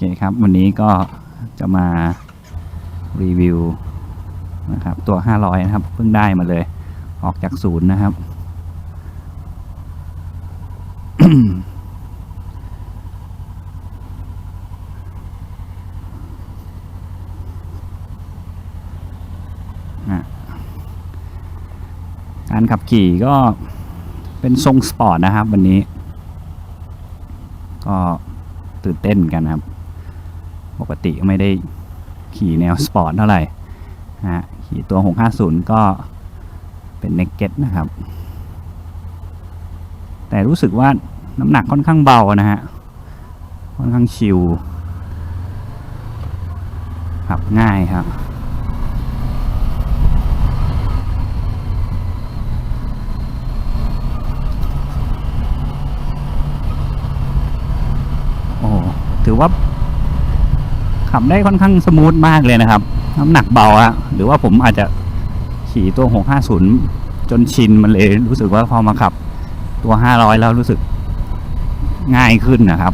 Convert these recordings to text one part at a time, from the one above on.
เคครับ วันนี้ก็จะมารีวิวนะครับ ตัว 500 นะครับ เพิ่งได้มาเลย ออกจากศูนย์นะครับ การขับขี่ก็เป็นทรงสปอร์ตนะครับ วันนี้ ก็ตื่นเต้นกันครับ ปกติไม่ได้ขี่แนวสปอร์ตเท่าไหร่นะฮะขี่ตัว 650 ก็เป็นเน็กเก็ตนะครับ แต่รู้สึกว่าน้ำหนักค่อนข้างเบานะฮะ ค่อนข้างชิลขับง่ายครับโอ้ถือว่า ขับได้ค่อนข้างสมูทมากเลยนะครับ น้ำหนักเบาอะหรือว่าผมอาจจะขี่ตัว 650 จนชินมันเลย รู้สึกว่าพอมาขับตัว 500 แล้วรู้สึกง่ายขึ้นนะครับ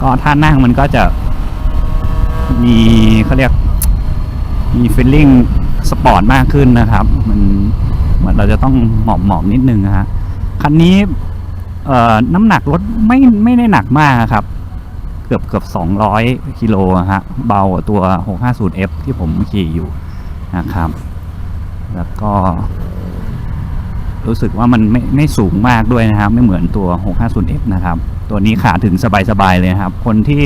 ก็ท่านั่งมันก็จะมีเขาเรียกมีฟีลลิ่งสปอร์ตมากขึ้นนะครับ มันเหมือนเราจะต้องหมอบหมอบนิดนึงนะฮะ คันนี้เอ่อน้ำหนักรถไม่ไม่ได้หนักมากครับ เกือบเกือบสองร้อยกิโลฮะเบากว่าตัว 650F ที่ผมขี่อยู่นะครับ แล้วก็ รู้สึกว่ามันไม่ไม่สูงมากด้วยนะครับ ไม่เหมือนตัว 650F นะครับ ตัวนี้ขาถึงสบายๆเลยครับ คนที่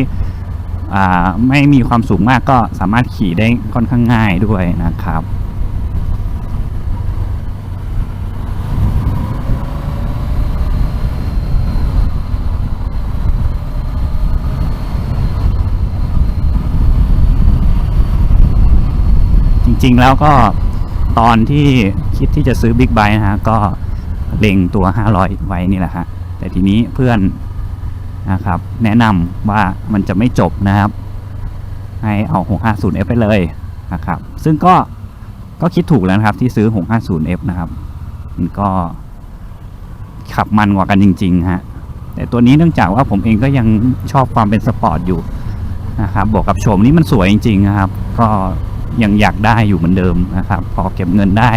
ไม่มีความสูงมากก็สามารถขี่ได้ค่อนข้างง่ายด้วยนะครับ ริง ๆ แล้วก็ตอนที่คิดที่จะซื้อบิ๊กไบค์นะฮะก็เล็งตัว 500 ไว้นี่แหละฮะแต่ทีนี้เพื่อนนะครับ แนะนำว่ามันจะไม่จบนะครับ ให้เอา 650F ไปเลยนะครับ ซึ่งก็ก็คิดถูกแล้วนะครับที่ซื้อ 650F นะครับมันก็ขับมันกว่ากันจริงๆฮะแต่ตัวนี้เนื่องจากว่าผมเองก็ยังชอบความเป็นสปอร์ตอยู่นะครับบวกกับโฉมนี้มันสวยจริงๆนะครับ ก็ ยังอยากได้อยู่เหมือนเดิมนะครับ พอเก็บเงินได้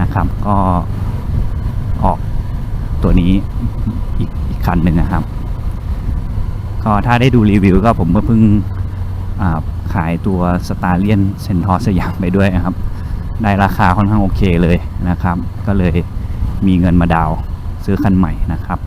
นะครับ ก็ออกตัวนี้อีกอีกคันหนึ่งนะครับ ก็ถ้าได้ดูรีวิวก็ผมก็เพิ่งขายตัวสตาร์เลียนเซนทอสยามไปด้วยนะครับ ได้ราคาค่อนข้างโอเคเลยนะครับ ก็เลยมีเงินมาดาวซื้อคันใหม่นะครับ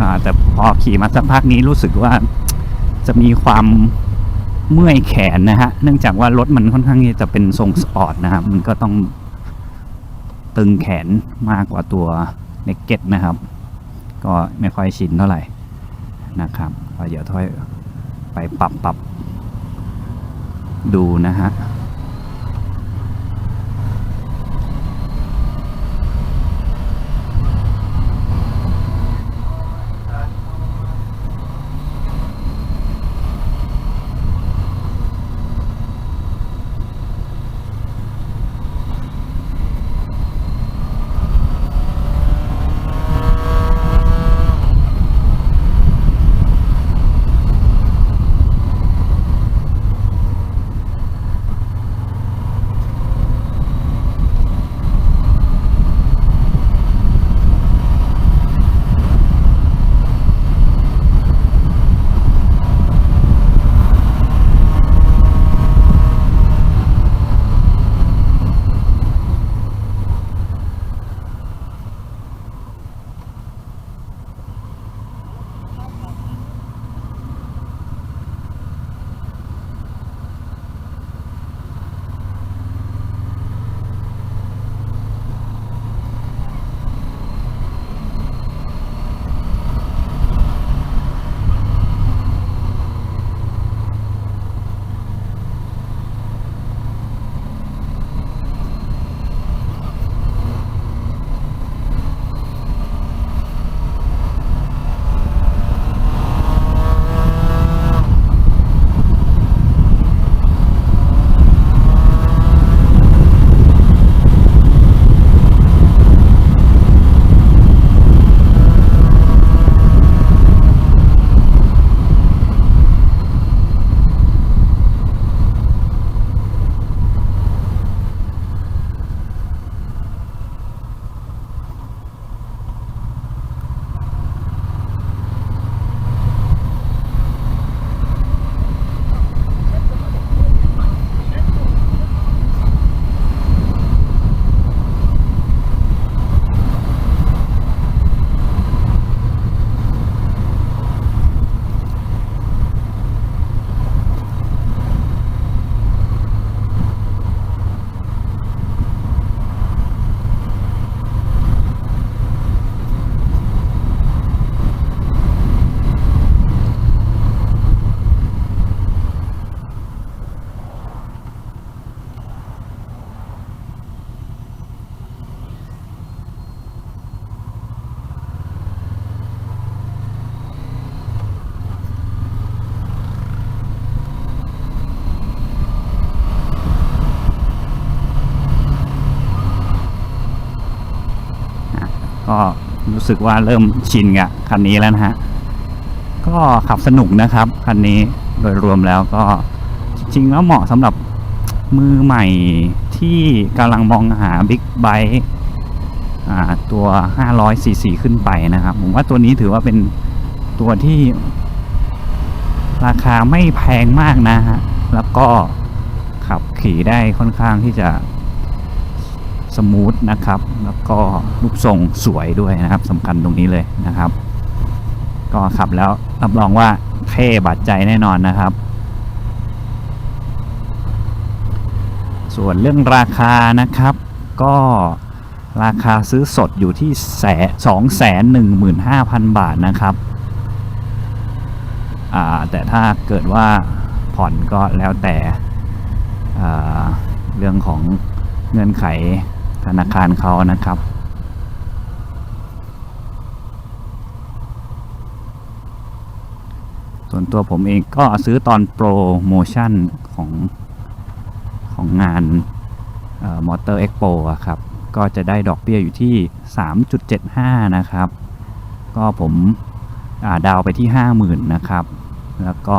อ่า แต่พอขี่มาสักพักนี้รู้สึกว่าจะมีความเมื่อยแขนนะฮะ เนื่องจากว่ารถมันค่อนข้างจะเป็นทรงสปอร์ตนะครับ มันก็ต้องตึงแขนมากกว่าตัวเนกเก็ตนะครับ ก็ไม่ค่อยชินเท่าไหร่นะครับเดี๋ยวถ้อยไปปรับปรับดูนะฮะ สึกว่าเริ่มชินกับคันนี้แล้วนะฮะ ก็ขับสนุกนะครับ คันนี้โดยรวมแล้วก็จริงๆแล้วเหมาะสำหรับมือใหม่ที่กำลังมองหาบิ๊กไบค์ตัว 500ซีซีขึ้นไปนะครับ ผมว่าตัวนี้ถือว่าเป็นตัวที่ราคาไม่แพงมากนะฮะ แล้วก็ขับขี่ได้ค่อนข้างที่จะ สมูทนะครับ แล้วก็รูปทรงสวยด้วยนะครับสำคัญตรงนี้เลยนะครับ ก็ขับแล้วรับรองว่าเท่บาดใจแน่นอนนะครับ ส่วนเรื่องราคานะครับ ก็ราคาซื้อสดอยู่ที่แสสองแสนหนึ่งหมื่นห้าพันบาทนะครับ แต่ถ้าเกิดว่าผ่อนก็แล้วแต่เรื่องของเงื่อนไข ธนาคารเขานะครับ ส่วนตัวผมเองก็ซื้อตอนโปรโมชั่นของของงานมอเตอร์เอ็กโปะครับ ก็จะได้ดอกเบี้ยอยู่ที่ 3.75 นะครับ ก็ผมาดาวไปที่ 50,000 นะครับ แล้วก็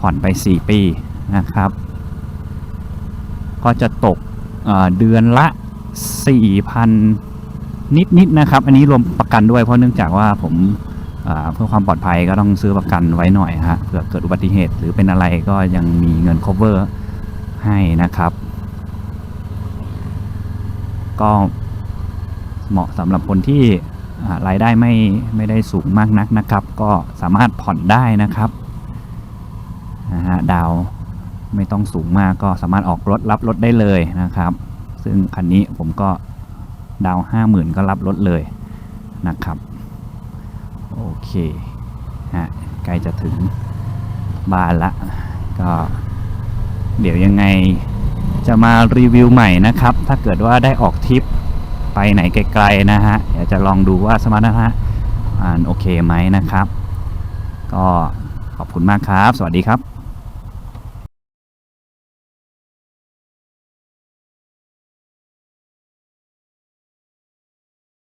ผ่อนไป 4 ปีนะครับ ก็จะตกเเดือนละ 4,000 นิดๆนะครับ อันนี้รวมประกันด้วยเพราะเนื่องจากว่าผมเพื่อความปลอดภัยก็ต้องซื้อประกันไว้หน่อยฮะเผื่อเกิดอุบัติเหตุหรือเป็นอะไรก็ยังมีเงิน cover ให้นะครับ ก็เหมาะสำหรับคนที่อ่ารายได้ไม่ไม่ได้สูงมากนักนะครับ ก็สามารถผ่อนได้นะครับนะฮะดาวไม่ต้องสูงมากก็สามารถออกรถรับรถได้เลยนะครับ ซึ่งคันนี้ผมก็ดาวห้าหมื่นก็รับรถเลยนะครับ โอเคฮะใกล้จะถึงบ้านละ ก็เดี๋ยวยังไงจะมารีวิวใหม่นะครับ ถ้าเกิดว่าได้ออกทริปไปไหนไกลๆนะฮะเดี๋ยวจะลองดูว่าสมรรถนะอ่านโอเคไหมนะครับ ก็ขอบคุณมากครับ สวัสดีครับ